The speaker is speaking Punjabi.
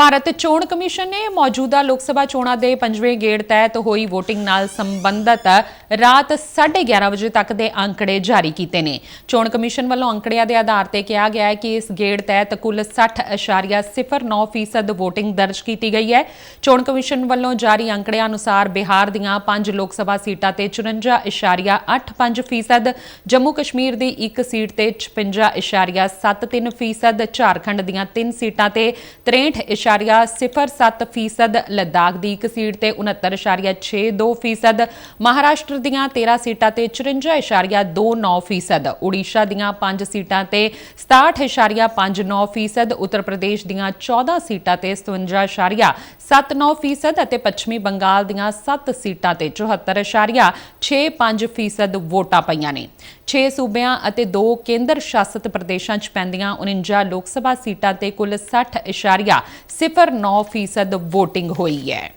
ਭਾਰਤ ਚੋਣ ਕਮਿਸ਼ਨ ਨੇ ਮੌਜੂਦਾ ਲੋਕ ਸਭਾ ਚੋਣਾਂ ਦੇ ਪੰਜਵੇਂ ਗੇੜ ਤਹਿਤ ਹੋਈ VOTING ਨਾਲ ਸੰਬੰਧਤ ਰਾਤ 11:30 ਵਜੇ ਤੱਕ ਦੇ ਅੰਕੜੇ ਜਾਰੀ ਕੀਤੇ ਨੇ। ਚੋਣ ਕਮਿਸ਼ਨ ਵੱਲੋਂ ਅੰਕੜਿਆਂ ਦੇ ਆਧਾਰ ਤੇ ਕਿਹਾ ਗਿਆ ਹੈ ਕਿ ਇਸ ਗੇੜ ਤਹਿਤ ਕੁੱਲ 60.09% VOTING ਦਰਜ ਕੀਤੀ ਗਈ ਹੈ। ਚੋਣ ਕਮਿਸ਼ਨ ਵੱਲੋਂ ਜਾਰੀ ਅੰਕੜਿਆਂ ਅਨੁਸਾਰ ਬਿਹਾਰ ਦੀਆਂ 5 ਲੋਕ ਸਭਾ ਸੀਟਾਂ ਤੇ 54.85% ਜੰਮੂ ਕਸ਼ਮੀਰ ਦੀ ਇੱਕ ਸੀਟ ਤੇ 56.73% ਝਾਰਖੰਡ ਦੀਆਂ 3 ਸੀਟਾਂ ਤੇ 63.07% ਲੱਦਾਖ ਦੀ ਇੱਕ ਸੀਟ ਤੇ 69.62% ਮਹਾਰਾਸ਼ਟਰ ਦੀਆਂ 13 ਸੀਟਾਂ ਤੇ 54.29% ਉੜੀਸਾ ਦੀਆਂ 5 ਸੀਟਾਂ ਤੇ 67.59% ਉੱਤਰ ਪ੍ਰਦੇਸ਼ ਦੀਆਂ 14 ਸੀਟਾਂ ਤੇ 57.79% ਅਤੇ ਪੱਛਮੀ ਬੰਗਾਲ ਦੀਆਂ 7 ਸੀਟਾਂ ਤੇ 74.65% ਵੋਟਾਂ ਪਈਆਂ ਨੇ। 6 ਸੂਬਿਆਂ ਅਤੇ 2 ਕੇਂਦਰ ਸ਼ਾਸਿਤ ਪ੍ਰਦੇਸ਼ਾਂ 'ਚ ਪੈਂਦੀਆਂ 49 ਲੋਕ ਸਭਾ ਸੀਟਾਂ ਤੇ ਕੁੱਲ 60.09% ਵੋਟਿੰਗ ਹੋਈ ਹੈ।